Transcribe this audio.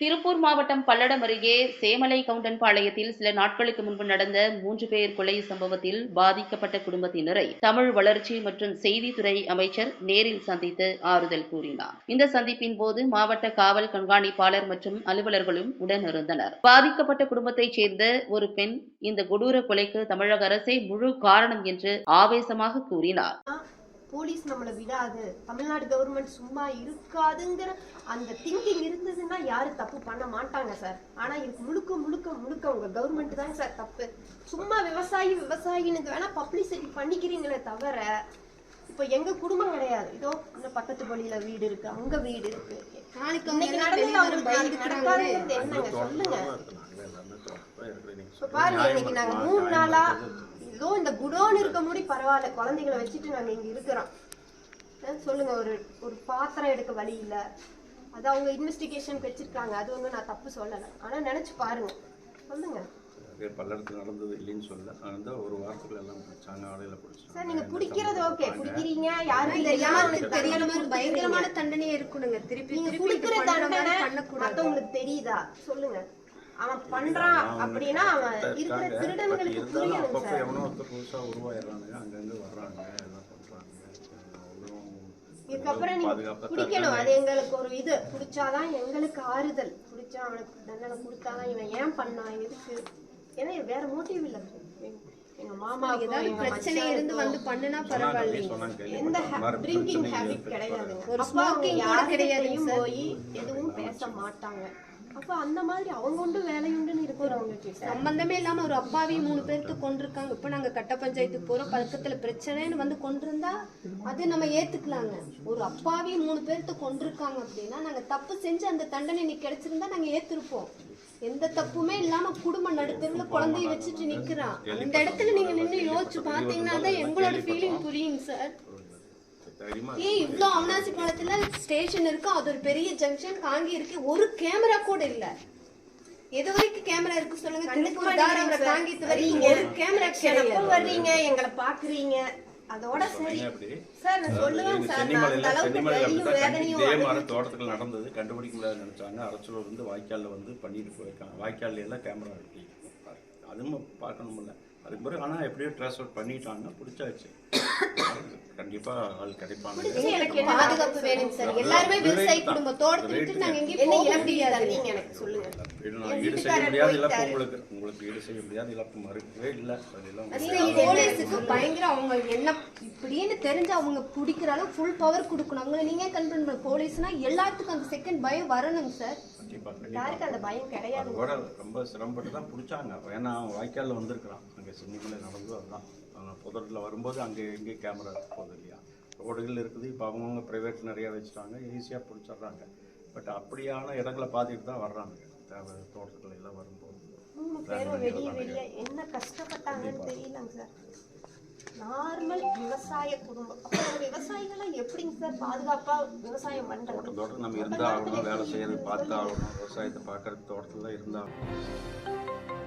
திருப்பூர் மாவட்டம் பல்லடம் அருகே சேமலை கவுண்டன்பாளையத்தில் சில நாட்களுக்கு முன்பு நடந்த மூன்று பேர் கொலை சம்பவத்தில் பாதிக்கப்பட்ட குடும்பத்தினரை தமிழ் வளர்ச்சி மற்றும் செய்தித்துறை அமைச்சர் நேரில் சந்தித்து ஆறுதல் கூறினார். இந்த சந்திப்பின் போது மாவட்ட காவல் கண்காணிப்பாளர் மற்றும் அலுவலர்களும் உடனிருந்தனர். பாதிக்கப்பட்ட குடும்பத்தைச் சேர்ந்த ஒரு பெண் இந்த கொடூர கொலைக்கு தமிழக அரசே முழு காரணம் என்று ஆவேசமாக கூறினார். போலீஸ் நம்மளை விடாது. தமிழ்நாடு கவர்மெண்ட் சும்மா இருக்காதுங்கிற அந்த திங்கிங் இருந்ததுன்னா யாரும் தப்பு பண்ண மாட்டாங்க சார் ஆனா இதுக்கு முழுக்க முழுக்க முழுக்க உங்க கவர்மெண்ட் தாங்க சார் தப்பு. சும்மா விவசாயி விவசாயின்னு வேணா பப்ளிசிட்டி பண்ணிக்கிறீங்களே தவிர இப்போ எங்க குடும்பம் கிடையாது. இதோ இந்த பக்கத்து பள்ளியில வீடு இருக்கு அங்க வீடு இருக்கு. நாளைக்கு என்னங்க? சொல்லுங்க. இப்ப பாருங்க இன்னைக்கு நாங்க மூணு நாளா ஏதோ இந்த குடோன் இருக்க முடி பரவாயில்ல குழந்தைகளை வச்சுட்டு நாங்க இங்க இருக்கிறோம். சொல்லுங்க ஒரு ஒரு பாத்திரம் எடுக்க வழி இல்ல. அது அவங்க இன்வெஸ்டிகேஷனுக்கு வச்சிருக்காங்க அது வந்து நான் தப்பு சொல்லல. ஆனா நினைச்சு பாருங்க. சொல்லுங்க. பல்லடத்தில் நடந்தது இல்லைன்னு சொல்லல. அந்த ஒரு வாரத்துக்குள்ள எல்லாம் பிடிச்சாங்க ஆலையில பிடிச்சாங்க சார் நீங்க குடிக்கிறது ஓகே. குடிக்கிறீங்க யாரும் தெரியாம அவனுக்கு தெரியாத மாதிரி. பயங்கரமான தண்டனையே இருக்கணுங்க திருப்பி நீங்க குடுக்கிற தண்டனை பண்ணக்கூடாது. மத்தவங்களுக்கு தெரியுதா? சொல்லுங்க. அவன் பண்றான் அப்படின்னா அவன் இருக்கிற இருந்தாலும் புரியணும் சார் எவனோ ஒருத்தர் புதுசா உருவாயிடுறானுங்க அங்கங்க வர்றாங்க எல்லாம் பண்றாங்க. அவரும் இதுக்கப்புறம் நீங்க குடிக்கணும். அது எங்களுக்கு ஒரு இது. குடிச்சாதான் எங்களுக்கு ஆறுதல். குடிச்சா அவனுக்கு தண்டனை கொடுத்தாதான் இவன் ஏன் பண்ணான் எதுக்கு? ஏன்னா வேற மோட்டிவ் இல்ல. எங்க- மாமாவுக்கோ ஏதாவது பிரச்சனை இருந்து வந்து பண்ணுனா சொன்னாங்க எந்த ட்ரிங்கிங் ஹேபிட். கிடையாதுங்க ஒரு அப்ப அவங்க smoking கூட யார்கிட்டயும் கிடையாதுங்க போய் எதுவும் பேச மாட்டாங்க. அப்ப அந்த மாதிரி அவங்க உண்டு வேலையுண்டுன்னு இருக்கிறவங்க கிட்ட. சம்பந்தமே இல்லாம ஒரு அப்பாவி மூணு பேருக்கு கொண்டிருக்காங்க இப்ப நாங்க கட்ட பஞ்சாயத்துக்கு போறோம். பக்கத்துல பிரச்சனைன்னு வந்து கொண்டிருந்தா அது நம்ம ஏத்துக்கலாங்க. ஒரு அப்பாவி மூணு பேர்த்து கொண்டிருக்காங்க அப்படின்னா நாங்க தப்பு செஞ்சு அந்த தண்டனை இன்னைக்கு கிடைச்சிருந்தா நாங்க ஏத்துருப்போம். எந்த தப்புமே இல்லாம குடும்ப நடுத்தருல குழந்தைய வச்சுட்டு நிக்கிறான். அந்த இடத்துல நீங்க நின்று யோசிச்சு பாத்தீங்கன்னா தான் எங்களோட ஃபீலிங் புரியுங்க சார் ஏய் இவ்ளோ அவனாசி பாலத்துல ஸ்டேஷன் இருக்கு அது ஒரு பெரிய ஜங்ஷன் காங்கி இருக்கு. ஒரு கேமரா கூட இல்ல. எது வரைக்கும் கேமரா இருக்கு சொல்லுங்க? திருப்பூர் தாராபுரம் காங்கியத்து வரைக்கும் ஒரு கேமரா கிடையாது. வர்றீங்க? எங்களை பாக்குறீங்க. அதோட சரி. சார் நான் சொல்லுவேன் சார் அந்த அளவுக்கு வேதனையும் இதே மாதிரி தோட்டத்தில் நடந்தது கண்டுபிடிக்க முடியாது நினைச்சாங்க. அரசூர் வந்து வாய்க்காலில் வந்து பண்ணிட்டு போயிருக்காங்க. வாய்க்கால்ல எல்லாம் கேமரா இருக்கு. அதுவும் பார்க்கணும்ல அதுக்கு பிறகு ஆனால் எப்படியோ ட்ரான்ஸ்ஃபர் பண்ணிட்டாங்க பிடிச்சாச்சு. கண்டிப்பா ஆள் கிடைப்பாங்க. பாதுகாப்பு வேணும் சார். எல்லாருமே விவசாயி குடும்பம் தோட்டத்தை விட்டு நாங்க என்ன தருவீங்க எனக்கு சொல்லுங்க. ஈடு நான் ஈடு செய்ய முடியாத இழப்பு உங்களுக்கு உங்களுக்கு ஈடு செய்ய முடியாத இழப்பு மறுக்கவே இல்லை. அதெல்லாம் நீங்க போலீஸுக்கு பயங்கர அவங்க என்ன இப்படின்னு தெரிஞ்சு அவங்க பிடிக்கிற அளவு ஃபுல் பவர் கொடுக்கணும். அவங்கள நீங்க கண்ட்ரோல் பண்ண போலீஸ்னா எல்லாத்துக்கும் அந்த செகண்ட் பயம் வரணுங்க சார் யாருக்கு அந்த பயம் கிடையாது? ரொம்ப சிரமப்பட்டு தான் பிடிச்சாங்க. ஏன்னா வாய்க்காலில் வந்திருக்கிறான். அங்கே சின்னிமலை நடந்தது அதுதான். அவன் புதரில் வரும்போது அங்கே எங்கே கேமரா போகுது இல்லையா ரோடுகள் இருக்குது இப்போ அவங்கவுங்க ப்ரைவேட் நிறையா வச்சுட்டாங்க ஈஸியாக பிடிச்சிடுறாங்க. பட் அப்படியான இடங்களை பார்த்துட்டு தான் வர்றாங்க. தேவை தோட்டத்துல எல்லாம் வரும்போது. என்ன கஷ்டப்பட்டாங்கன்னு தெரியலங்க சார். நார்மல் விவசாய குடும்பம். அப்போ விவசாயிகளை எப்படிங்க சார் பாதுகாப்பா விவசாயம் பண்றது? தோட்டத்தோட நம்ம இருந்தால் ஆகணும் வேலை செய்யறது பார்த்து ஆகணும் விவசாயத்தை பார்க்கறது தோட்டத்தில் தான் இருந்தாகணும்